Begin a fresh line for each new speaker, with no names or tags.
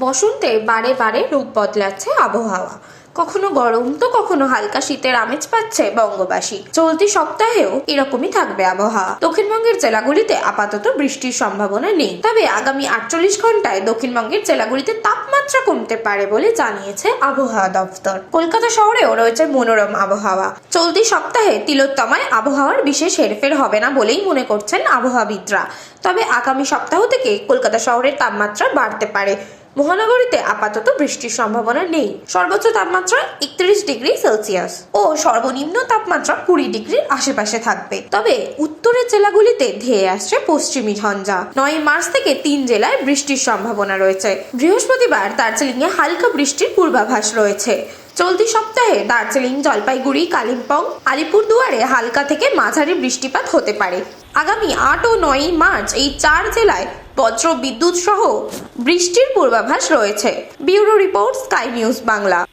বসন্তে বারে বারে রূপ বদলাচ্ছে আবহাওয়া। কখনো গরম তো কখনো হালকা শীতের আমেজ পাচ্ছে বঙ্গবাসী। চলতি সপ্তাহেও এরকমই থাকবে আবহাওয়া। দক্ষিণবঙ্গের জেলাগুলিতে আপাতত বৃষ্টির সম্ভাবনা নেই। তবে আগামী আটচল্লিশ ঘন্টায় দক্ষিণবঙ্গের জেলাগুলিতে তাপমাত্রা কমতে পারে বলে জানিয়েছে আবহাওয়া দপ্তর। কলকাতা শহরেও রয়েছে মনোরম আবহাওয়া। চলতি সপ্তাহে তিলোত্তমায় আবহাওয়ার বিশেষ হেরফের হবে না বলেই মনে করছেন আবহাওয়াবিদরা। তবে আগামী সপ্তাহ থেকে কলকাতা শহরের তাপমাত্রা বাড়তে পারে। মহানগরীতে আপাতত বৃষ্টির সম্ভাবনা নেই। সর্বোচ্চ তাপমাত্রা একত্রিশ ডিগ্রি সেলসিয়াস ও সর্বনিম্ন তাপমাত্রা কুড়ি ডিগ্রির আশেপাশে থাকবে। তবে উত্তরের জেলাগুলিতে ধেয়ে আসছে পশ্চিমী ঝঞ্ঝা নয় মার্চ থেকে তিন জেলায় বৃষ্টির সম্ভাবনা রয়েছে। বৃহস্পতিবার দার্জিলিংয়ে হালকা বৃষ্টির পূর্বাভাস রয়েছে। চলতি সপ্তাহে দার্জিলিং, জলপাইগুড়ি, কালিম্পং, আলিপুরদুয়ারে হালকা থেকে মাঝারি বৃষ্টিপাত হতে পারে। আগামী আট ও নয় মার্চ এই চার জেলায় বজ্র বিদ্যুৎ সহ বৃষ্টির পূর্বাভাস রয়েছে। Bureau report Sky News Bangla.